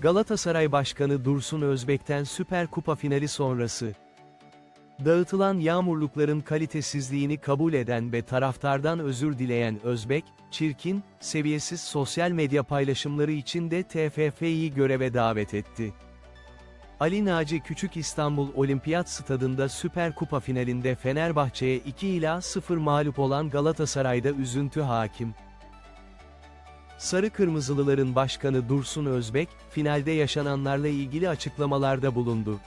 Galatasaray Başkanı Dursun Özbek'ten Süper Kupa finali sonrası. Dağıtılan yağmurlukların kalitesizliğini kabul eden ve taraftardan özür dileyen Özbek, çirkin, seviyesiz sosyal medya paylaşımları için de TFF'yi göreve davet etti. Ali Naci Küçük İstanbul Olimpiyat Stadında Süper Kupa finalinde Fenerbahçe'ye 2 ila 0 mağlup olan Galatasaray'da üzüntü hakim. Sarı Kırmızılıların başkanı Dursun Özbek, finalde yaşananlarla ilgili açıklamalarda bulundu.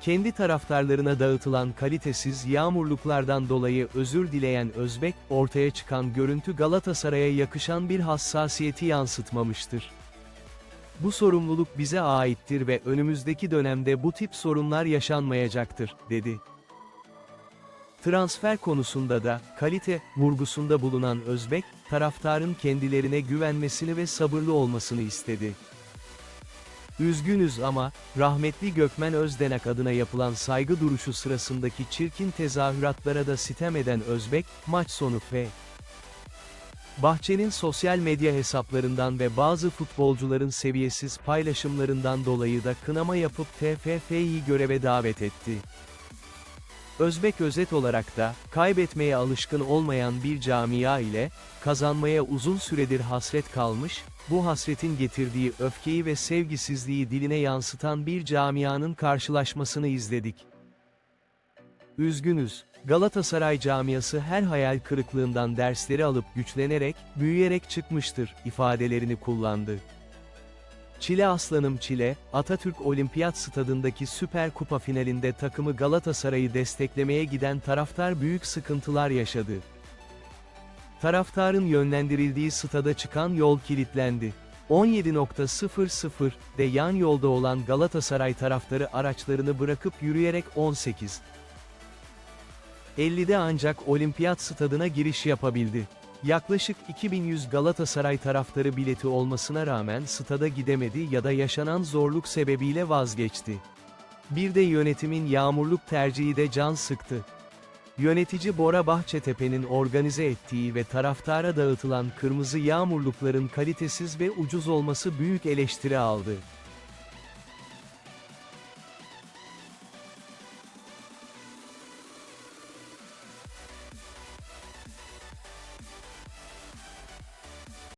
Kendi taraftarlarına dağıtılan kalitesiz yağmurluklardan dolayı özür dileyen Özbek, ortaya çıkan görüntü Galatasaray'a yakışan bir hassasiyeti yansıtmamıştır. Bu sorumluluk bize aittir ve önümüzdeki dönemde bu tip sorunlar yaşanmayacaktır, dedi. Transfer konusunda da, kalite, vurgusunda bulunan Özbek, taraftarın kendilerine güvenmesini ve sabırlı olmasını istedi. Üzgünüz ama, rahmetli Gökmen Özdenak adına yapılan saygı duruşu sırasındaki çirkin tezahüratlara da sitem eden Özbek, maç sonu F. Bahçe'nin sosyal medya hesaplarından ve bazı futbolcuların seviyesiz paylaşımlarından dolayı da kınama yapıp TFF'yi göreve davet etti. Özbek özet olarak da, kaybetmeye alışkın olmayan bir camia ile, kazanmaya uzun süredir hasret kalmış, bu hasretin getirdiği öfkeyi ve sevgisizliği diline yansıtan bir camianın karşılaşmasını izledik. Üzgünüz, Galatasaray camiası her hayal kırıklığından dersleri alıp güçlenerek, büyüyerek çıkmıştır, ifadelerini kullandı. Çile Aslanım Çile, Atatürk Olimpiyat Stadındaki Süper Kupa finalinde takımı Galatasaray'ı desteklemeye giden taraftar büyük sıkıntılar yaşadı. Taraftarın yönlendirildiği stada çıkan yol kilitlendi. 17.00'de yan yolda olan Galatasaray taraftarı araçlarını bırakıp yürüyerek 18. 50'de ancak olimpiyat stadına giriş yapabildi. Yaklaşık 2100 Galatasaray taraftarı bileti olmasına rağmen stada gidemedi ya da yaşanan zorluk sebebiyle vazgeçti. Bir de yönetimin yağmurluk tercihi de can sıktı. Yönetici Bora Bahçetepe'nin organize ettiği ve taraftara dağıtılan kırmızı yağmurlukların kalitesiz ve ucuz olması büyük eleştiri aldı.